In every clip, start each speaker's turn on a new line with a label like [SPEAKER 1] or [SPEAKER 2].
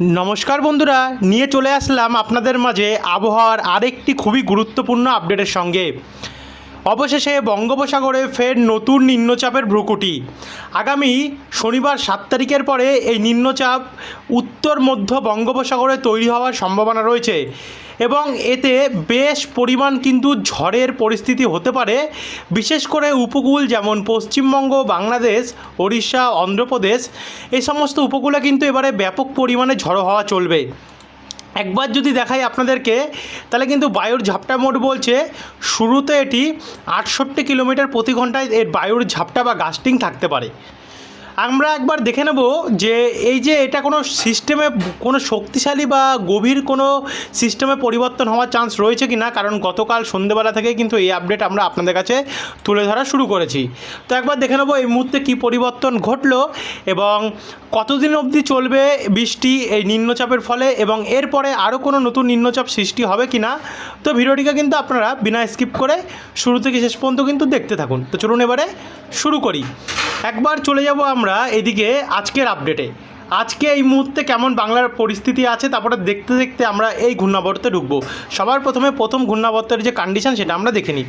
[SPEAKER 1] নমস্কার বন্ধুরা, নিয়ে চলে আসলাম আপনাদের মাঝে আবহাওয়ার আরেকটি খুবই গুরুত্বপূর্ণ আপডেটের সঙ্গে। অবশেষে বঙ্গোপসাগরে ফের নতুন নিম্নচাপের ভ্রুকুটি। আগামী শনিবার সাত তারিখের পরে এই নিম্নচাপ উত্তর মধ্য বঙ্গোপসাগরে তৈরি হওয়ার সম্ভাবনা রয়েছে। এবং এতে বেশ পরিমাণ কিন্তু ঝড়ের পরিস্থিতি হতে পারে। বিশেষ করে উপকূল যেমন পশ্চিমবঙ্গ, বাংলাদেশ, ওড়িশা, অন্ধ্রপ্রদেশ, এই সমস্ত উপকূলে কিন্তু এবারে ব্যাপক পরিমাণে ঝড়ো হওয়া চলবে। একবার যদি দেখাই আপনাদেরকে, তাহলে কিন্তু বায়ুর ঝাপটা মোট বলছে, শুরুতে এটি আটষট্টি কিলোমিটার প্রতি ঘন্টায় এর বায়ুর ঝাপটা বা গাস্টিং থাকতে পারে। আমরা একবার দেখে নেব যে এই যে এটা কোনো সিস্টেমে কোনো শক্তিশালী বা গভীর কোনো সিস্টেমে পরিবর্তন হওয়ার চান্স রয়েছে কি না কারণ গতকাল সন্ধ্যেবেলা থেকে কিন্তু এই আপডেট আমরা আপনাদের কাছে তুলে ধরা শুরু করেছি। তো একবার দেখে নেব এই মুহূর্তে কী পরিবর্তন ঘটলো এবং কতদিন অবধি চলবে বৃষ্টি এই নিম্নচাপের ফলে এবং এরপরে আরও কোনো নতুন নিম্নচাপ সৃষ্টি হবে কি না তো ভিডিওটিকে কিন্তু আপনারা বিনা স্কিপ করে শুরু থেকে শেষ পর্যন্ত কিন্তু দেখতে থাকুন। তো চলুন এবারে শুরু করি। একবার চলে যাব আমরা এদিকে আজকের আপডেটে আজকে এই মুহূর্তে কেমন বাংলার পরিস্থিতি আছে তারপরে দেখতে দেখতে আমরা এই ঘূর্ণাবর্তে ঢুকবো। সবার প্রথমে প্রথম ঘূর্ণাবর্তের যে কন্ডিশন সেটা আমরা দেখে নিই।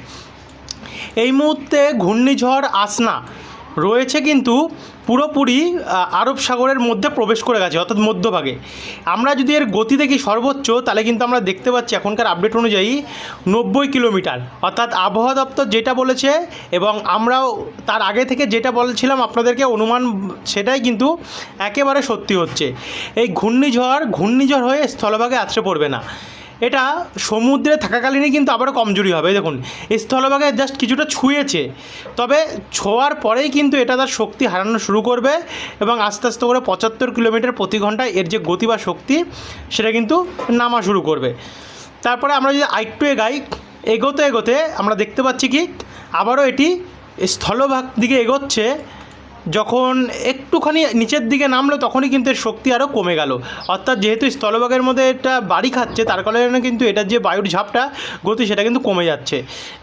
[SPEAKER 1] এই মুহূর্তে ঘূর্ণিঝড় আসনা রয়েছে কিন্তু পুরোপুরি আরব সাগরের মধ্যে প্রবেশ করে গেছে, অর্থাৎ মধ্যভাগে। আমরা যদি এর গতি দেখি সর্বোচ্চ, তাহলে কিন্তু আমরা দেখতে পাচ্ছি এখনকার আপডেট অনুযায়ী নব্বই কিলোমিটার। অর্থাৎ আবহাওয়া দপ্তর যেটা বলেছে এবং আমরাও তার আগে থেকে যেটা বলছিলাম আপনাদেরকে, অনুমান সেটাই কিন্তু একেবারে সত্যি হচ্ছে। এই ঘূর্ণিঝড় ঘূর্ণিঝড় হয়ে স্থলভাগে আছড়ে পড়বে না। এটা সমুদ্রে থাকাকালীনই কিন্তু আবারও কমজোরি হবে। দেখুন, স্থলভাগে জাস্ট কিছুটা ছুঁয়েছে। তবে ছোঁয়ার পরেই কিন্তু এটা তার শক্তি হারানো শুরু করবে এবং আস্তে আস্তে করে পঁচাত্তর কিলোমিটার প্রতি ঘন্টায় এর যে গতি বা শক্তি, সেটা কিন্তু নামা শুরু করবে। তারপরে আমরা যদি আরেকটু এগাই, এগোতে এগোতে আমরা দেখতে পাচ্ছি কি, আবারও এটি স্থলভাগ দিকে এগোচ্ছে। যখন একটুখানি নিচের দিকে নামলো, তখনই কিন্তু এর শক্তি আরও কমে গেল। অর্থাৎ যেহেতু স্থলভাগের মধ্যে এটা বাড়ি খাচ্ছে, তার কারণে কিন্তু এটার যে বায়ুর ঝাপটা, গতি সেটা কিন্তু কমে যাচ্ছে।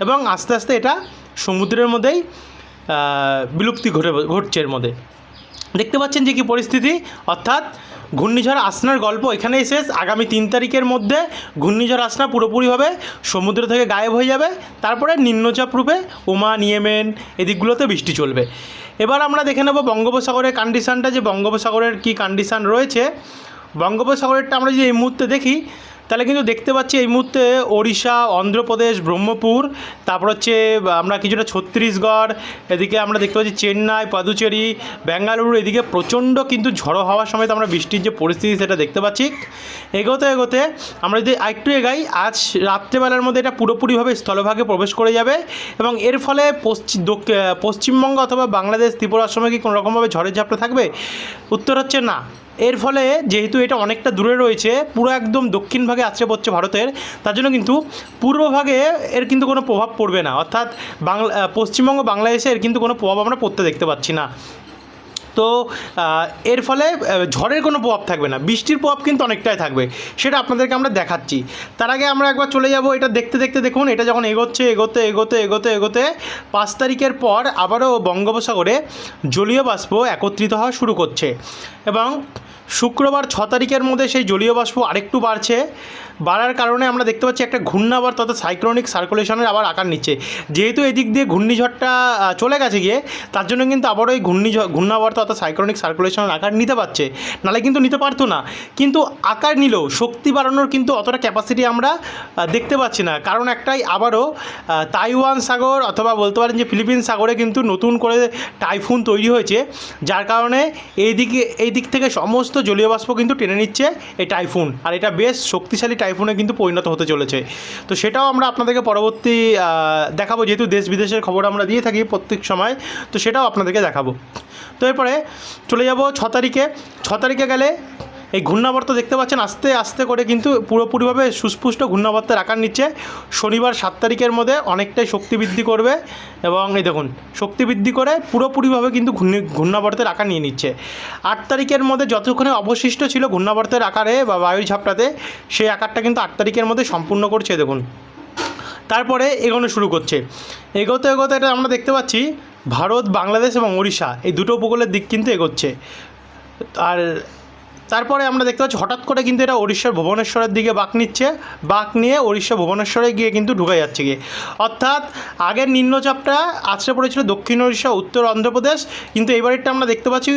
[SPEAKER 1] এবং আস্তে আস্তে এটা সমুদ্রের মধ্যেই বিলুপ্তি ঘটে, ঘটছে এর মধ্যে। দেখতে পাচ্ছেন যে কি পরিস্থিতি? অর্থাৎ ঘূর্ণিঝড় আসনার গল্প এখানেই শেষ। আগামী তিন তারিখের মধ্যে ঘূর্ণিঝড় আসনা পুরোপুরিভাবে সমুদ্র থেকে গায়েব হয়ে যাবে। তারপরে নিম্নচাপ রূপে ওমান, ইয়েমেন, এদিকগুলোতে বৃষ্টি চলবে। এবার আমরা দেখে নেব বঙ্গোপসাগরের কন্ডিশানটা যে বঙ্গোপসাগরের কি কন্ডিশান রয়েছে। বঙ্গোপসাগরেরটা আমরা যদি এই মুহূর্তে দেখি তাহলে কিন্তু দেখতে পাচ্ছি এই মুহূর্তে ওড়িশা, অন্ধ্রপ্রদেশ, ব্রহ্মপুর, তারপর হচ্ছে আমরা কিছুটা ছত্তিশগড়, এদিকে আমরা দেখতে পাচ্ছি চেন্নাই, পাদুচেরি বেঙ্গালুরু এদিকে প্রচণ্ড কিন্তু ঝড়ো হওয়ার সময় আমরা বৃষ্টির যে পরিস্থিতি সেটা দেখতে পাচ্ছি। এগোতে এগোতে আমরা যদি আরেকটু এগাই, আজ রাত্রেবেলার মধ্যে এটা পুরোপুরিভাবে স্থলভাগে প্রবেশ করে যাবে এবং এর ফলে পশ্চিম পশ্চিমবঙ্গ অথবা বাংলাদেশ, ত্রিপুরার সময় কি কোনো রকমভাবে ঝড়ের ঝাপটা থাকবে? উত্তর হচ্ছে না। এর ফলে যেহেতু এটা অনেকটা দূরে রয়েছে, পুরো একদম দক্ষিণ ভাগে আছড়ে পড়ছে ভারতের, তার জন্য কিন্তু পূর্বভাগে এর কিন্তু কোনো প্রভাব পড়বে না। অর্থাৎ বাংলা পশ্চিমবঙ্গ, বাংলাদেশে এর কিন্তু কোনো প্রভাব আমরা পড়তে দেখতে পাচ্ছি না। তো এর ফলে ঝড়ের কোনো প্রভাব থাকবে না। বৃষ্টির প্রভাব কিন্তু অনেকটাই থাকবে, সেটা আপনাদেরকে আমরা দেখাচ্ছি। তার আগে আমরা একবার চলে যাব, এটা দেখতে দেখতে দেখুন, এটা যখন এগোচ্ছে, এগোতে এগোতে এগোতে এগোতে, পাঁচ তারিখের পর আবারও বঙ্গোপসাগরে জলীয় বাষ্প একত্রিত হওয়া শুরু করছে। এবং শুক্রবার ছ তারিখের মধ্যে সেই জলীয় বাষ্প আরেকটু বাড়ছে। বাড়ার কারণে আমরা দেখতে পাচ্ছি একটা ঘূর্ণাবর্ত অর্থাৎ সাইক্লোনিক সার্কুলেশনের আবার আকার নিচ্ছে। যেহেতু এদিক দিয়ে ঘূর্ণিঝড়টা চলে গেছে গিয়ে, তার জন্য কিন্তু আবারও এই ঘূর্ণিঝড় ঘূর্ণাবর্ত অর্থাৎ সাইক্লোনিক সার্কুলেশনের আকার নিতে পারছে। নাহলে কিন্তু নিতে পারতো না। কিন্তু আকার নিলেও শক্তি বাড়ানোর কিন্তু অতটা ক্যাপাসিটি আমরা দেখতে পাচ্ছি না। কারণ একটাই আবারও তাইওয়ান সাগর অথবা বলতে পারেন যে ফিলিপিন সাগরে কিন্তু নতুন করে টাইফুন তৈরি হয়েছে। যার কারণে এই দিকে এই দিক থেকে সমস্ত জলীয় বাষ্প কিন্তু টেনে নিচ্ছে এই টাইফুন। আর এটা বেশ শক্তিশালী টাইফুনে কিন্তু পরিণত হতে চলেছে। তো সেটাও আমরা আপনাদেরকে পরবর্তী দেখাবো। যেহেতু দেশ বিদেশের খবর আমরা দিয়ে থাকি প্রত্যেক সময়, তো সেটাও আপনাদেরকে দেখাবো। তো এরপরে চলে যাব ছ তারিখে। ছ তারিখে গেলে এই ঘূর্ণাবর্ত দেখতে পাচ্ছেন, আস্তে আস্তে করে কিন্তু পুরোপুরিভাবে সুস্পুষ্ট ঘূর্ণাবর্তের আকার নিচ্ছে। শনিবার সাত তারিখের মধ্যে অনেকটাই শক্তি বৃদ্ধি করবে এবং এই দেখুন, শক্তি বৃদ্ধি করে পুরোপুরিভাবে কিন্তু ঘূর্ণি, ঘূর্ণাবর্তের আকার নিয়ে নিচ্ছে। আট তারিখের মধ্যে যতক্ষণে অবশিষ্ট ছিল ঘূর্ণাবর্তের আকারে বা বায়ুর ঝাপটাতে, সেই আকারটা কিন্তু আট তারিখের মধ্যে সম্পূর্ণ করছে, দেখুন। তারপরে এগোনো শুরু করছে। এগোতে এগোতে এটা আমরা দেখতে পাচ্ছি, ভারত, বাংলাদেশ এবং ওড়িশা এই দুটো উপকূলের দিক কিন্তু এগোচ্ছে। আর তারপরে আমরা দেখতে পাচ্ছি হঠাৎ করে কিন্তু এটা উড়িষ্যার ভুবনেশ্বরের দিকে বাঁক নিচ্ছে, বাঁক নিয়ে উড়িষ্যা ভুবনেশ্বরে গিয়ে কিন্তু ঢুকে যাচ্ছে গিয়ে। অর্থাৎ আগের নিম্নচাপটা আছড়ে পড়েছিল দক্ষিণ উড়িষ্যা উত্তর অন্ধ্রপ্রদেশ, কিন্তু এবারেরটা আমরা দেখতে পাচ্ছি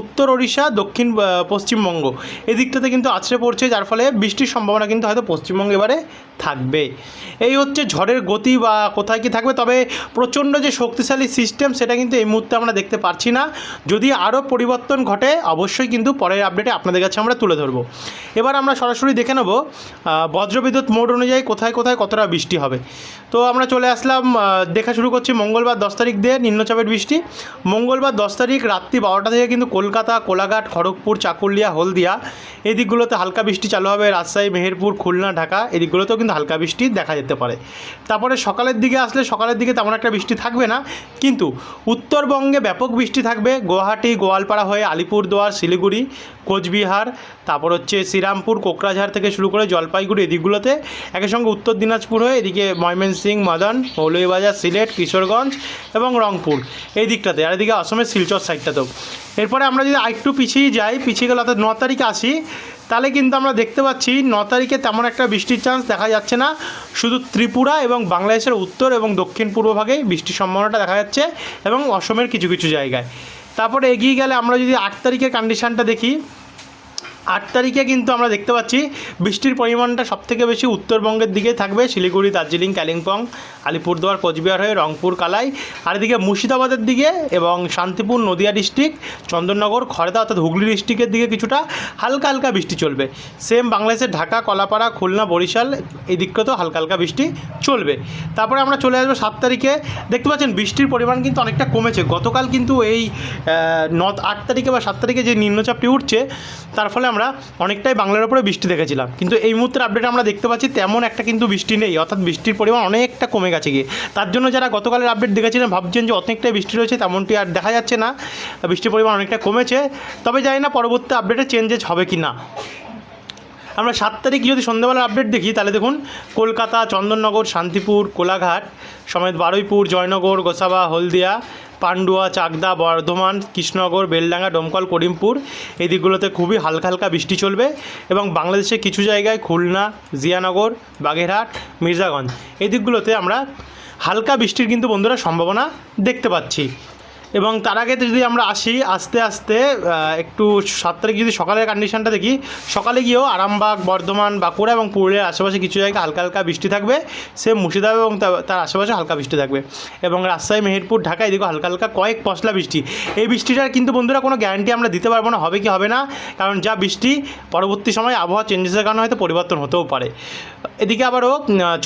[SPEAKER 1] উত্তর ওড়িশা, দক্ষিণ পশ্চিমবঙ্গ। এই দিকটাতে কিন্তু আছড়ে পড়ছে, যার ফলে বৃষ্টির সম্ভাবনা কিন্তু হয়তো পশ্চিমবঙ্গে এবারে থাকবে। এই হচ্ছে ঝড়ের গতি বা কোথায় কি থাকবে, তবে প্রচণ্ড যে শক্তিশালী সিস্টেম সেটা কিন্তু এই মুহূর্তে আমরা দেখতে পারছি না। যদি আরও পরিবর্তন ঘটে, অবশ্যই কিন্তু পরের আপডেটে আপনাদের কাছে আমরা তুলে ধরবো। এবার আমরা সরাসরি দেখে নেব বজ্রবিদ্যুৎ মোড অনুযায়ী কোথায় কোথায় কতটা বৃষ্টি হবে। তো আমরা চলে আসলাম দেখা শুরু করছি মঙ্গলবার দশ তারিখ দিয়ে নিম্নচাপের বৃষ্টি। মঙ্গলবার দশ তারিখ রাত্রি বারোটা থেকে কিন্তু কলকাতা, কোলাঘাট, খড়গপুর, চাকুলিয়া, হলদিয়া এই দিকগুলোতে হালকা বৃষ্টি চালু হবে। রাজশাহী, মেহেরপুর, খুলনা, ঢাকা এই দিকগুলোতেও কিন্তু হালকা বৃষ্টি দেখা যেতে পারে। তারপরে সকালের দিকে আসলে সকালের দিকে তেমন একটা বৃষ্টি থাকবে না, কিন্তু উত্তরবঙ্গে ব্যাপক বৃষ্টি থাকবে। গুয়াহাটি, গোয়ালপাড়া হয়ে আলিপুরদুয়ার, শিলিগুড়ি কোচবিহার, তারপর হচ্ছে শ্রীরামপুর, কোকরাঝাড় থেকে শুরু করে জলপাইগুড়ি এদিকগুলোতে। একই সঙ্গে উত্তর দিনাজপুর হয়ে এদিকে ময়মনসিংহ মদন মৌলভীবাজার সিলেট, কিশোরগঞ্জ এবং রংপুর এই দিকটাতে। আর এদিকে অসমের শিলচর সাইডটাতেও। এরপরে আমরা যদি আরেকটু পিছিয়ে যাই, পিছিয়ে গেলে অর্থাৎ ন তারিখে আসি, তাহলে কিন্তু আমরা দেখতে পাচ্ছি ন তারিখে তেমন একটা বৃষ্টির চান্স দেখা যাচ্ছে না। শুধু ত্রিপুরা এবং বাংলাদেশের উত্তর এবং দক্ষিণ পূর্ব ভাগেই বৃষ্টির সম্ভাবনাটা দেখা যাচ্ছে এবং অসমের কিছু কিছু জায়গায়। তারপরে এগিয়ে গেলে আমরা যদি আট তারিখের কন্ডিশানটা দেখি আট তারিখে কিন্তু আমরা দেখতে পাচ্ছি, বৃষ্টির পরিমাণটা সবথেকে বেশি উত্তরবঙ্গের দিকে থাকবে, শিলিগুড়ি, দার্জিলিং, কালিম্পং, আলিপুরদুয়ার, কোচবিহার হয়ে রংপুর, কালাই, আর এদিকে মুর্শিদাবাদের দিকে এবং শান্তিপুর, নদিয়া ডিস্ট্রিক্ট চন্দননগর, খড়দা অর্থাৎ হুগলি ডিস্ট্রিক্টের দিকে কিছুটা হালকা হালকা বৃষ্টি চলবে। সেম বাংলাদেশের ঢাকা, কলাপাড়া, খুলনা, বরিশাল, এই দিকটাতেও হালকা হালকা বৃষ্টি চলবে। তারপরে আমরা চলে আসব সাত তারিখে। দেখতে পাচ্ছেন বৃষ্টির পরিমাণ কিন্তু অনেকটা কমেছে। গতকাল কিন্তু এই ন, আট তারিখে বা সাত তারিখে যে নিম্নচাপটি উঠছে, তার ফলে আমরা অনেকটাই বাংলার উপরে বৃষ্টি দেখেছিলাম। কিন্তু এই মুহূর্তের আপডেট আমরা দেখতে পাচ্ছি, তেমন একটা কিন্তু বৃষ্টি নেই। অর্থাৎ বৃষ্টির পরিমাণ অনেকটা কমে গেছে গিয়ে। তার জন্য যারা গতকালের আপডেট দেখেছিলেন, ভাবছেন যে অনেকটাই বৃষ্টি রয়েছে, তেমনটি আর দেখা যাচ্ছে না। বৃষ্টির পরিমাণ অনেকটা কমেছে। তবে জানি না পরবর্তী আপডেটে চেঞ্জেস হবে কি না আমরা সাত তারিখ যদি সন্ধ্যাবেলার আপডেট দেখি, তাহলে দেখুন কলকাতা, চন্দননগর, শান্তিপুর, কোলাঘাট, সমেত বারুইপুর, জয়নগর, গোসাবা, হলদিয়া, পান্ডুয়া, চাকদা, বর্ধমান, কৃষ্ণনগর, বেলডাঙ্গা, ডোমকল, করিমপুর, এই দিকগুলোতে খুবই হালকা হালকা বৃষ্টি চলবে এবং বাংলাদেশের কিছু জায়গায় খুলনা, জিয়ানগর, বাগেরহাট, মির্জাগঞ্জ, এই দিকগুলোতে আমরা হালকা বৃষ্টির কিন্তু বন্ধুরা সম্ভাবনা দেখতে পাচ্ছি। এবং তার আগে যদি আমরা আসি, আস্তে আস্তে একটু সাত তারিখ যদি সকালের কন্ডিশনটা দেখি, সকালে গিয়েও আরামবাগ, বর্ধমান, বাঁকুড়া এবং পুরুলিয়ার আশেপাশে কিছু জায়গায় হালকা হালকা বৃষ্টি থাকবে। সে মুর্শিদাবাদ এবং তার আশেপাশে হালকা বৃষ্টি থাকবে। এবং রাজশাহী, মেহেরপুর, ঢাকা এদিকে হালকা হালকা কয়েক পশলা বৃষ্টি। এই বৃষ্টিটার কিন্তু বন্ধুরা কোনো গ্যারান্টি আমরা দিতে পারব না, হবে কি হবে না, কারণ যা বৃষ্টি, পরবর্তী সময় আবহাওয়া চেঞ্জেসের কারণে হয়তো পরিবর্তন হতেও পারে। এদিকে আবারও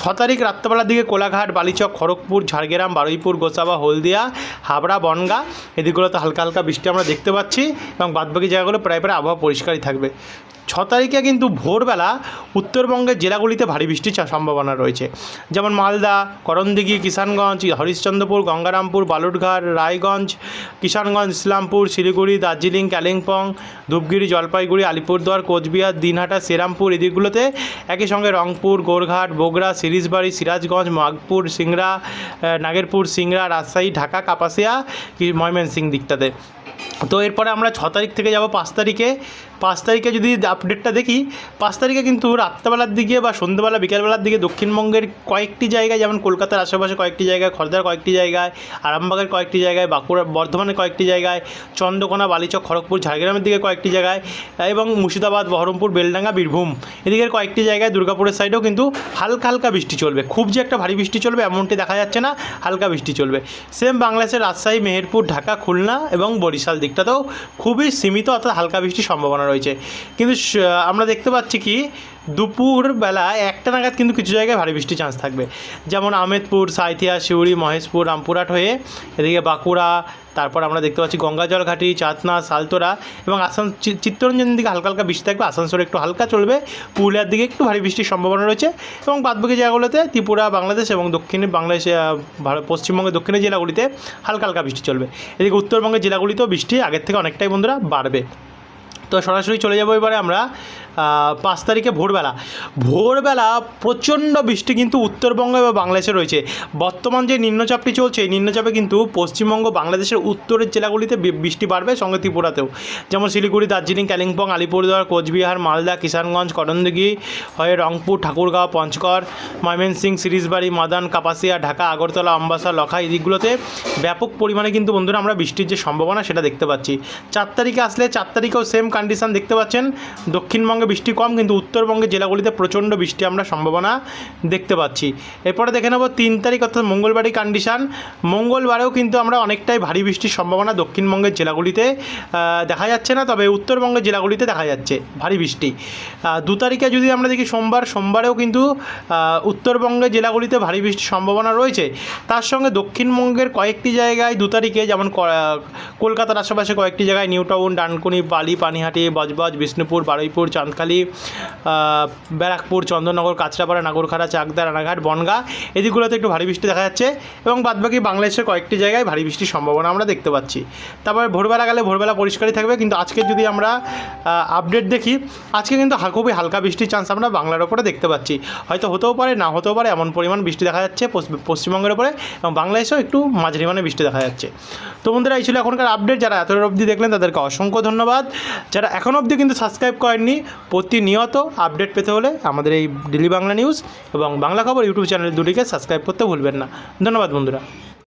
[SPEAKER 1] ছ তারিখ রাত্রেবেলার দিকে কোলাঘাট, বালিচক, খড়গপুর, ঝাড়গ্রাম, বারুইপুর, গোসাবা, হলদিয়া, হাবড়া, বনগা এদিকগুলোতে হালকা হালকা বৃষ্টি আমরা দেখতে পাচ্ছি এবং বাদবাকি জায়গাগুলো প্রায় প্রায় আবহাওয়া পরিষ্কারই থাকবে। ছ তারিখে কিন্তু ভোরবেলা উত্তরবঙ্গের জেলাগুলিতে ভারী বৃষ্টির সম্ভাবনা রয়েছে। যেমন মালদা, করণদিঘি, কিষানগঞ্জ, হরিশ্চন্দ্রপুর, গঙ্গারামপুর, বালুরঘাট, রায়গঞ্জ, কিষানগঞ্জ, ইসলামপুর, শিলিগুড়ি, দার্জিলিং, কালিম্পং ধূপগিরি জলপাইগুড়ি, আলিপুরদুয়ার, কোচবিহার, দিনহাটা, শ্রীরামপুর এদিকগুলোতে একই সঙ্গে রংপুর, গোরঘাট, বগুড়া, সিরিজবাড়ি, সিরাজগঞ্জ, মাগপুর, সিংড়া নাগেরপুর, সিংড়া, রাজশাহী, ঢাকা, কাপাসিয়া ময়মনসিং দিকটাতে। তো এরপরে আমরা ছ তারিখ থেকে যাব পাঁচ তারিখে। পাঁচ তারিখে যদি আপডেটটা দেখি, পাঁচ তারিখে কিন্তু রাত্রেবেলার দিকে বা সন্ধ্যেবেলা, বিকেলবেলার দিকে দক্ষিণবঙ্গের কয়েকটি জায়গায়, যেমন কলকাতার আশেপাশে কয়েকটি জায়গায়, খড়দার কয়েকটি জায়গায়, আরামবাগের কয়েকটি জায়গায়, বাঁকুড়া, বর্ধমানের কয়েকটি জায়গায়, চন্দ্রকোনা, বালিচক, খড়গপুর, ঝাড়গ্রামের দিকে কয়েকটি জায়গায়, এবং মুর্শিদাবাদ, বহরমপুর, বেলডাঙ্গা, বীরভূম। এদিকের কয়েকটি জায়গায় দুর্গাপুরের সাইডেও কিন্তু হালকা হালকা বৃষ্টি চলবে। খুব যে একটা ভারী বৃষ্টি চলবে এমনটি দেখা যাচ্ছে না, হালকা বৃষ্টি চলবে। সেম বাংলাদেশের রাজশাহী, মেহেরপুর, ঢাকা, খুলনা এবং বরিশাল দিকটাতেও খুবই সীমিত অর্থাৎ হালকা বৃষ্টির সম্ভাবনা রয়েছে। কিন্তু আমরা দেখতে পাচ্ছি কি দুপুর বেলা একটা নাগাদ কিন্তু কিছু জায়গায় ভারী বৃষ্টির চান্স থাকবে। যেমন আমেদপুর সাঁইথিয়া, শিউড়ি, মহেশপুর, রামপুরহাট হয়ে এদিকে বাঁকুড়া, তারপর আমরা দেখতে পাচ্ছি গঙ্গাজল ঘাটি চাতনা, সালতোরা এবং আসান চিত্তরঞ্জনের দিকে হালকা হালকা বৃষ্টি থাকবে। আসানসোলে একটু হালকা চলবে। পুরুলিয়ার দিকে একটু ভারী বৃষ্টির সম্ভাবনা রয়েছে এবং বাদবাকি জায়গাগুলোতে ত্রিপুরা, বাংলাদেশ এবং দক্ষিণে বাংলাদেশ পশ্চিমবঙ্গের দক্ষিণের জেলাগুলিতে হালকা হালকা বৃষ্টি চলবে। এদিকে উত্তরবঙ্গের জেলাগুলিতেও বৃষ্টি আগের থেকে অনেকটাই বন্ধুরা বাড়বে। তো সরাসরি চলে যাব এবারে আমরা। পাঁচ তারিখে ভোরবেলা। ভোরবেলা প্রচণ্ড বৃষ্টি কিন্তু উত্তরবঙ্গ এবং বাংলাদেশে রয়েছে। বর্তমান যে নিম্নচাপটি চলছে, এই নিম্নচাপে কিন্তু পশ্চিমবঙ্গ, বাংলাদেশের উত্তরের জেলাগুলিতে বৃষ্টি বাড়বে সঙ্গে ত্রিপুরাতেও। যেমন শিলিগুড়ি, দার্জিলিং, কালিম্পং, আলিপুরদুয়ার, কোচবিহার, মালদা, কিষানগঞ্জ করণদিঘি হয়ে রংপুর, ঠাকুরগাঁও, পঞ্চগড় ময়মনসিং সিরিজবাড়ি, মাদান, কাপাসিয়া, ঢাকা, আগরতলা আম্বাসা লখা এই দিকগুলোতে ব্যাপক পরিমাণে কিন্তু বন্ধুরা আমরা বৃষ্টির যে সম্ভাবনা সেটা দেখতে পাচ্ছি। চার তারিখে আসলে চার তারিখেও সেম কন্ডিশন দেখতে পাচ্ছেন। দক্ষিণবঙ্গে বৃষ্টি কম, কিন্তু উত্তরবঙ্গের জেলাগুলিতে প্রচণ্ড বৃষ্টি আমরা সম্ভাবনা দেখতে পাচ্ছি। এরপরে দেখে নেব তিন তারিখ, অর্থাৎ মঙ্গলবারই কন্ডিশন মঙ্গলবারেও কিন্তু আমরা অনেকটাই ভারী বৃষ্টির সম্ভাবনা দক্ষিণবঙ্গের জেলাগুলিতে দেখা যাচ্ছে না, তবে উত্তরবঙ্গের জেলাগুলিতে দেখা যাচ্ছে ভারী বৃষ্টি। দু তারিখে যদি আমরা দেখি সোমবার, সোমবারেও কিন্তু উত্তরবঙ্গের জেলাগুলিতে ভারী বৃষ্টির সম্ভাবনা রয়েছে। তার সঙ্গে দক্ষিণবঙ্গের কয়েকটি জায়গায় দু তারিখে যেমন কলকাতার আশেপাশে কয়েকটি জায়গায় নিউ টাউন, ডানকুনি, বালি, পানিহাটি, বজবজ, বিষ্ণুপুর, বারুইপুর চাঁদখালি আহ, ব্যারাকপুর চন্দননগর কাঁচরাপাড়া নাগরখাড়া চাকদা রানাঘাট বনগা এদিকগুলোতে একটু ভারী বৃষ্টি দেখা যাচ্ছে এবং বাদবাকি বাংলাদেশের কয়েকটি জায়গায় ভারী বৃষ্টির সম্ভাবনা আমরা দেখতে পাচ্ছি। তারপরে ভোরবেলা গেলে ভোরবেলা পরিষ্কারই থাকবে কিন্তু আজকে যদি আমরা আপডেট দেখি আজকে কিন্তু খুবই হালকা বৃষ্টির চান্স আমরা বাংলার ওপরে দেখতে পাচ্ছি। হয়তো হতেও পারে না হতেও পারে এমন পরিমাণ বৃষ্টি দেখা যাচ্ছে পশ্চিমবঙ্গের ওপরে এবং বাংলাদেশেও একটু মাঝারি মানে বৃষ্টি দেখা যাচ্ছে। তো বন্ধুরা এই ছিল এখনকার আপডেট যারা এত অবধি দেখলেন তাদেরকে অসংখ্য ধন্যবাদ। যারা এখন অবধি কিন্তু সাবস্ক্রাইব করেননি প্রতিনিয়ত আপডেট পেতে হলে আমাদের এই ডেলি বাংলা নিউজ এবং বাংলা খবর ইউটিউব চ্যানেল দুটিকে সাবস্ক্রাইব করতে ভুলবেন না। ধন্যবাদ বন্ধুরা।